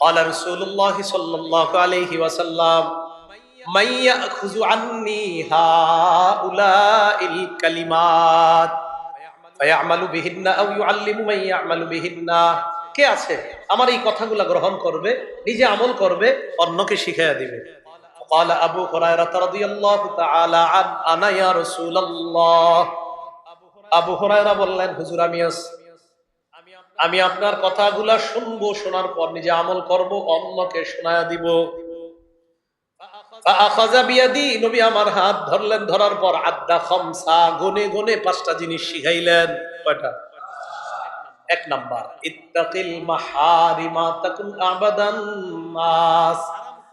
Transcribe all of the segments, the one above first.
قال رسول الله صلى الله عليه وسلم من يأخذ عني هؤلاء الكلمات فيعمل بهن أو يعلم من يعمل بهن কে আছে আমার এই কথাগুলো গ্রহণ করবে নিজে আমল করবে অন্যকে শিখাইয়া দিবে قال أبو هريرة رضي الله تعالى عن أنا يا رسول الله আবু হুরায়রা বললেন হুজুর আমি আছি। আমি আপনার কথাগুলা শুনব, শোনার পর নিজে আমল করব, অন্যকে শোনায়া দিব। আমার হাত ধরলেন, ধরার পর খমসা পাঁচটা জিনিস শিখাইলেন। এক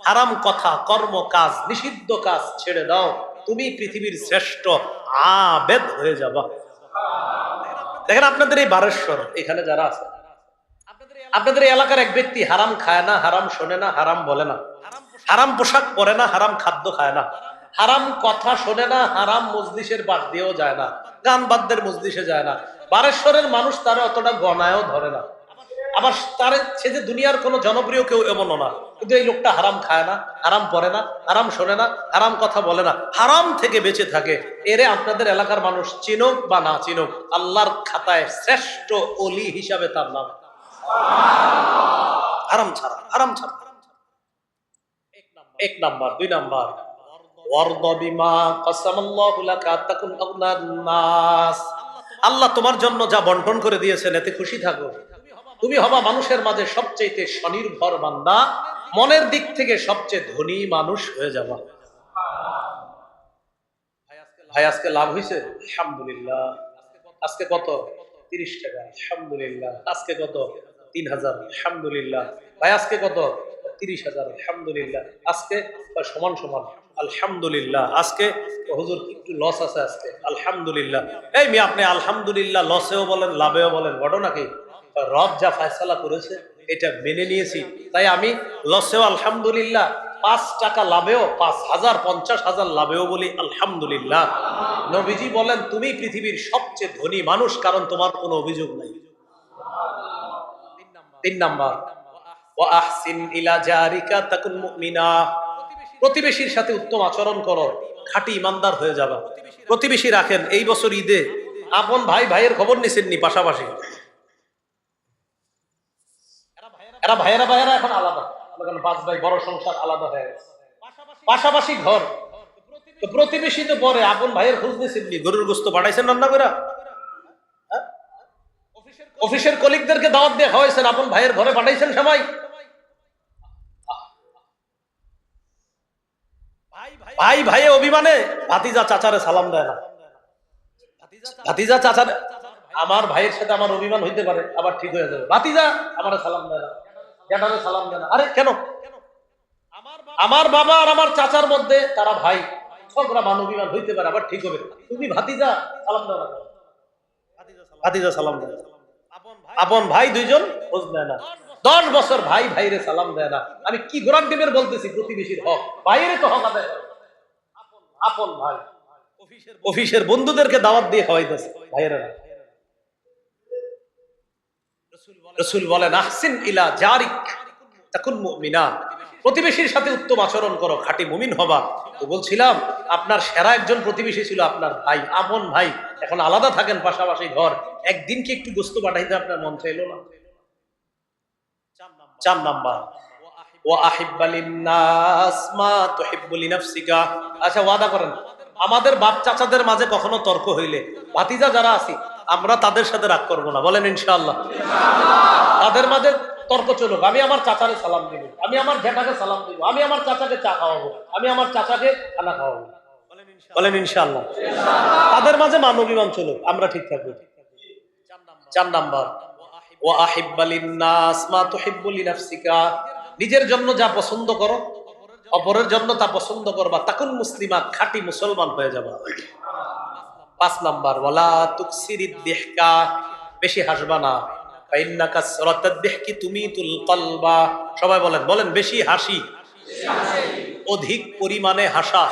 হারাম কথা, কর্ম কাজ, নিষিদ্ধ কাজ ছেড়ে দাও। তুমি পৃথিবীর শ্রেষ্ঠ আবেদ হয়ে যাবা। দেখেন, আপনাদের এই বারেশ্বর এখানে যারা আছে, আপনাদের এলাকার এক ব্যক্তি হারাম খায় না, হারাম শোনে না, হারাম বলে না। হারাম পোশাক পরে না, হারাম খাদ্য খায় না। হারাম কথা শোনে না, হারাম মজলিসের বাদ দিয়েও যায় না। গান বাদ্যের মজলিসে যায় না। বারেশ্বরের মানুষ তারা অতটা গণায়ও ধরে না। আবার তার সে যে দুনিয়ার কোনো জনপ্রিয় কেউ এমনও না। কিন্তু এই লোকটা হারাম খায় না, হারাম পরে না, হারাম শোনে না, হারাম কথা বলে না, হারাম থেকে বেঁচে থাকে। এরে আপনাদের এলাকার মানুষ চিনুক বা না চিনুক, আল্লাহর খাতায় শ্রেষ্ঠ অলি হিসাবে তার নাম। হারাম ছাড়া হারাম ছাড়া। এক নাম্বার। দুই নাম্বার। আল্লাহ তোমার জন্য যা বন্টন করে দিয়েছেন, এতে খুশি থাকো। তুমি হবা মানুষের মাঝে সবচেয়ে স্বনির্ভর বান্দা। মনের দিক থেকে সবচেয়ে ধনী মানুষ হয়ে যাবা ভাই, আজকে লাভ হয়েছে? আলহামদুলিল্লাহ। আজকে কত? তিরিশ টাকা। আলহামদুলিল্লাহ। আজকে কত? তিন হাজার। আলহামদুলিল্লাহ। ভাই, আজকে কত? তিরিশ হাজার। আলহামদুলিল্লাহ। আজকে সমান সমান। আলহামদুলিল্লাহ। আজকে হুজুর, একটু লস আছে আজকে। আলহামদুলিল্লাহ। এই মেয়ে, আপনি আলহামদুলিল্লাহ লসেও বলেন, লাভেও বলেন, ঘটনা কি? রব যা ফায়সালা করেছে, এটা মেনে নিয়েছি। তাই আমি লসেও আলহামদুলিল্লাহ, পাঁচ টাকা লাভেও, পাঁচ হাজার, পঞ্চাশ হাজার লাভেও বলি আলহামদুলিল্লাহ। নবীজি বলেন, তুমি পৃথিবীর সবচেয়ে ধনী মানুষ, কারণ তোমার কোনো অভিযোগ নাই। তিন নাম্বার। প্রতিবেশীর সাথে উত্তম আচরণ করো, খাঁটি ইমানদার হয়ে যাবা। প্রতিবেশী রাখেন, এই বছর ঈদে আপন ভাই ভাইয়ের খবর নিছেননি পাশাপাশি। এরা ভাইয়েরা ভাইয়েরা এখন আলাদা। এখন পাঁচ ভাই, বড় সংসার আলাদা হয়ে গেছে। পাশাপাশি ঘর। তো প্রতিবেশী তো পরে। আপন ভাইয়ের খোঁজ নিছেননি গরুর গোস্ত পাঠাইছেন রান্না করে হ্যাঁ? অফিসের কলিগদেরকে দাওয়াত দিয়ে খাওয়াইছেন। আপন ভাইয়ের ঘরে পাঠাইছেন সবাই। ভাই ভাইয়ে অভিমানে ভাতিজা চাচারে সালাম দেয় না। ভাতিজা চাচারে আমার ভাইয়ের সাথে আমার অভিমান হইতে পারে, আবার ঠিক হয়ে যাবে। ভাতিজা আমার সালাম দেয় না। জ্যাঠারে সালাম দেয় না আরে কেন? আমার বাবা আর আমার চাচার মধ্যে তারা ভাই। ঝগড়া মান অভিমান হইতে পারে আবার ঠিক হবে তুমি ভাতিজা সালাম দাও ভাতিজা সালাম দেয় আপন ভাই? দুইজন? খোঁজ নেয় না। দশ বছর। ভাই ভাইরে সালাম দেয় না। আমি কি গোরান টিমের বলতেছি প্রতিবেশীর হক। ভাইয়ের তো হক আদায় আপন ভাই। অফিসের বন্ধুদেরকে দাওয়াত দিয়ে খাওয়াইতেছে ভাইয়েরা। রসুল বলেন আহসিন ইলা জারিক, তাকুন মুমিনা। প্রতিবেশীর সাথে উত্তম আচরণ করো, খাঁটি মুমিন হবা। তো বলছিলাম, আপনার সেরা একজন প্রতিবেশী ছিল আপনার ভাই, আপন ভাই। এখন আলাদা থাকেন পাশাপাশি ঘর। একদিন কি একটু গোস্ত পাঠাইতে আপনার মন চাইলো না? চার নাম্বার, ও আহিব্বালিন্নাস মা তুহিব্বু লিনাফসিকা। আচ্ছা ওয়াদা করেন, আমাদের বাপ চাচাদের মাঝে কখনো তর্ক হইলে, ভাতিজা যারা আছি আমরা তাদের সাথে রাগ করব না। বলেন ইনশাআল্লাহ। তাদের মাঝে তর্ক চলুক। আমি আমার চাচাকে সালাম দিব। আমি আমার জ্যাঠাকে সালাম দিব। আমি আমার চাচাকে চা খাওয়াবো। আমি আমার চাচাকে খানা খাওয়াবো। বলেন ইনশাআল্লাহ। তাদের মাঝে মানবিমান চলুক। আমরা ঠিক থাকব। চার নাম্বার। ও লিনাফসিকা। নিজের জন্য যা পছন্দ করো, অপরের জন্য তা পছন্দ করবা। তাকুন মুসলিমা, খাঁটি মুসলমান হয়ে যাবা। পাঁচ নাম্বার, ওয়ালা তুকসিরিদ দেহকা বেশি হাসবা না। দেহকি তুমি তুল কলবা সবাই বলেন বলেন বেশি হাসি। অধিক পরিমাণে হাসা।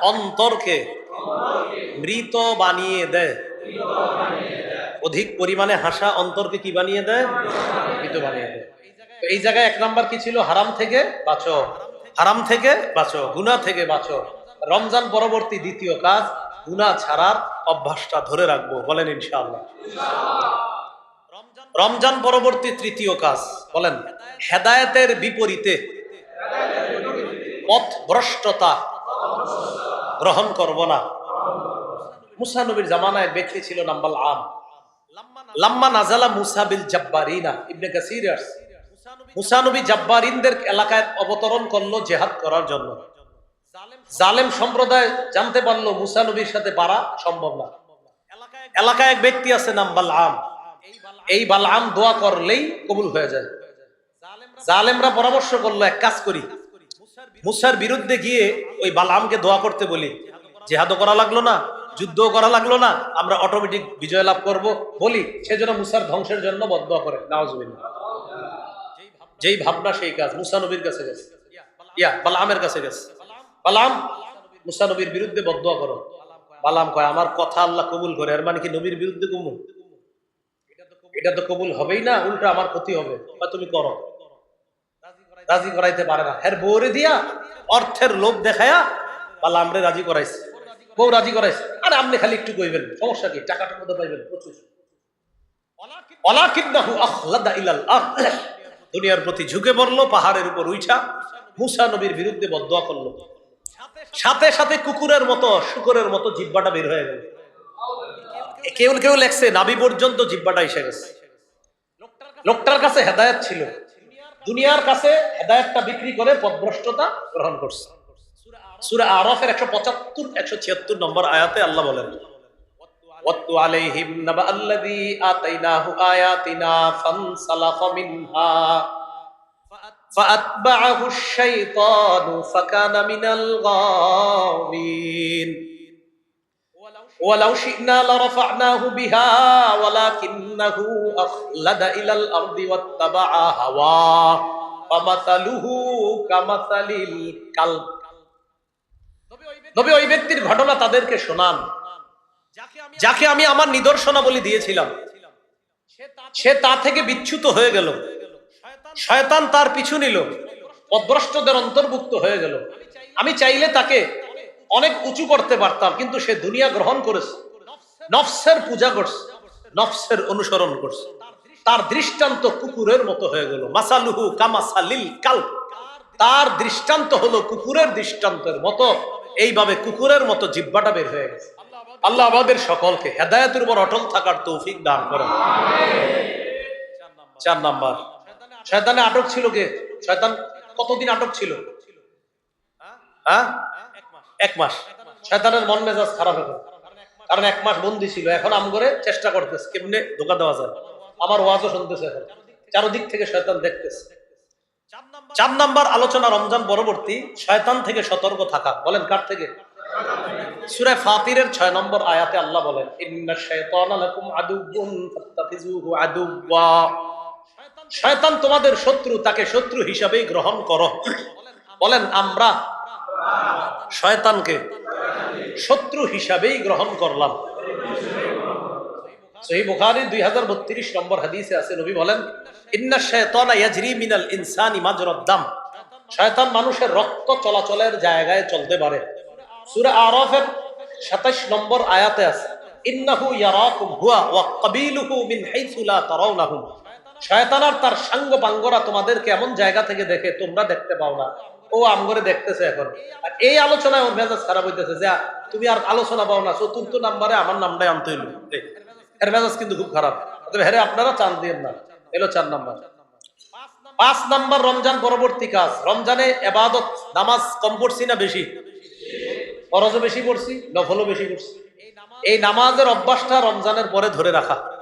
অন্তরকে মৃত বানিয়ে দেয়। অধিক পরিমাণে হাসা অন্তরকে কি বানিয়ে দেয়? মৃত বানিয়ে দেয়। এই জায়গায় এক নাম্বার কি ছিল? হারাম থেকে বাঁচো। হারাম থেকে বাঁচো। গুনা থেকে বাঁচো। রমজান পরবর্তী দ্বিতীয় কাজ, গুনাহ ছাড়ার অভ্যাসটা ধরে রাখব, বলেন ইনশাআল্লাহ। রমজান পরবর্তী তৃতীয় কাজ, বলেন, হেদায়েতের বিপরীতে পথ ভ্রষ্টতা গ্রহণ করব না। মুসা নবীর জামানায় ব্যক্তি ছিল নাম্বাল আম। লাম্মা নাজালা মুসা বিল জাব্বারিনা, ইবনে কাসির আসছে। মুসা নবী জাব্বারিনদের এলাকায় অবতরণ করল জেহাদ করার জন্য। জালেম সম্প্রদায় জানতে পারল মুসা নবীর সাথে পারা সম্ভব না। এলাকায় এক ব্যক্তি আছে নাম বালআম। এই বালআম দোয়া করলেই কবুল হয়ে যায়। জালেমরা পরামর্শ করল, এক কাজ করি। মুসার বিরুদ্ধে গিয়ে ওই বালআমকে দোয়া করতে বলি। জেহাদও করা লাগল না যুদ্ধ করা লাগল না, আমরা অটোমেটিক বিজয় লাভ করব বলি। সেজন্য মুসার ধ্বংসের জন্য বদয়া করে। যেই ভাবনা, সেই কাজ মুসা নবীর কাছে গেছে। ইয়া বালামের কাছে গেছে। বালাম, মুসা নবীর বিরুদ্ধে বদয়া করো। বালাম কয়, আমার কথা আল্লাহ কবুল করে, এর মানে কি নবীর বিরুদ্ধে কবুল? এটা তো কবুল হবেই না, উল্টা আমার ক্ষতি হবে, বা তুমি করো। রাজি করাইতে পারে না। হের বৌরে দিয়া অর্থের লোভ দেখায়া বালাম রে রাজি করাইছে। বউ রাজি করাইছে। আরে আপনি খালি একটু কইবেন, সমস্যা কি? টাকাটা মধ্যে পাইবেন। দুনিয়ার প্রতি ঝুঁকে পড়ল, পাহাড়ের উপর উইঠা, মুসা নবীর বিরুদ্ধে বদয়া করল। সাথে সাথে কুকুরের মতো শুকরের মতো জিব্বাটা বের হয়ে গেল কেউ কেউ লেখছে নাবি পর্যন্ত জিব্বাটা এসে গেছে লোকটার কাছে হেদায়েত ছিল দুনিয়ার কাছে হেদায়েতটা বিক্রি করে পদভ্রষ্টতা গ্রহণ করছে সূরা আরাফের 175 176 নম্বর আয়াতে আল্লাহ বলেন وَاتْلُ عَلَيْهِمْ نَبَأَ الَّذِي آتَيْنَاهُ آيَاتِنَا فَانسَلَخَ مِنْهَا فَأَتْبَعَهُ الشَّيْطَانُ فَكَانَ مِنَ الْغَاوِينَ ولو شئنا لرفعناه بها ولكنه أخلد إلى الأرض واتبع هواه فمثله كمثل الكلب নবী ওই ব্যক্তির ঘটনা তাদেরকে শোনান যাকে আমি আমার নিদর্শনাবলী দিয়েছিলাম সে তা থেকে বিচ্যুত হয়ে গেল শয়তান তার পিছু নিল। অভ্রষ্টদের অন্তর্ভুক্ত হয়ে গেল। আমি চাইলে তাকে অনেক উঁচু করতে পারতাম, কিন্তু সে দুনিয়া গ্রহণ করেছে। নফসের পূজা করছে, নফসের অনুসরণ করছে। তার দৃষ্টান্ত কুকুরের মতো হয়ে গেল। মাসালুহু কামাসালিল কাল তার দৃষ্টান্ত হলো কুকুরের দৃষ্টান্তের মতো। এইভাবে কুকুরের মতো জিব্বাটা বের হয়ে গেছে। আল্লাহ আমাদের সকলকে হেদায়তের উপর অটল থাকার তৌফিক দান করেন। চার নাম্বার। শয়তানে আটক ছিল কে? শয়তান কতদিন আটক ছিল? হ্যাঁ এক মাস। শয়তানের মন মেজাজ খারাপ এখন। কারণ এক মাস বন্দি ছিল। এখন আম করে চেষ্টা করতেছে, কেমনে ধোকা দেওয়া যায়? আমার ওয়াজও শুনতেছে এখন। চারদিক থেকে শয়তান দেখতেছে। চার নাম্বার আলোচনা রমজান পরবর্তী, শয়তান থেকে সতর্ক থাকা। বলেন, কার থেকে? সূরা ফাতিরের 6 নম্বর আয়াতে আল্লাহ বলেন, ইন্না শাইতানা লাকুম আদুউন ফাত্তাখিজুহু আদুওয়া। শয়তান তোমাদের শত্রু, তাকে শত্রু হিসাবেই গ্রহণ করো। বলেন, আমরা শয়তানকে শত্রু হিসাবেই গ্রহণ করলাম। সহি বুখারী 2032 নম্বর হাদিসে আছে, নবী বলেন, ইন্না শাইতানা ইয়াজরি মিনাল ইনসানি মাজরাদ দাম। শয়তান মানুষের রক্ত চলাচলের জায়গায় চলতে পারে। সূরা আরাফের 27 নম্বর আয়াতে আছে, ইন্নাহু ইয়ারাকুম হুয়া ওয়া কাবিলুহু মিন হাইসু লা তারাউনাহুম। শয়তান আর তার সাঙ্গ পাঙ্গরা তোমাদেরকে এমন জায়গা থেকে দেখে তোমরা দেখতে পাও না। ও আমগরে দেখতেছে এখন। আর এই আলোচনায় ওর মেজাজ খারাপ হইতেছে যে, তুমি আর আলোচনা পাও না, চতুর্থ নাম্বারে আমার নামটাই আনতে হইল। এর মেজাজ কিন্তু খুব খারাপ। তবে আপনারা চান দিয়ে না। এলো চার নাম্বার। পাঁচ নাম্বার রমজান পরবর্তী কাজ। রমজানে এবাদত, নামাজ কম পড়ছি না বেশি? ফরজও বেশি পড়ছি, নফলও বেশি পড়ছি। এই নামাজের অভ্যাসটা রমজানের পরে ধরে রাখা।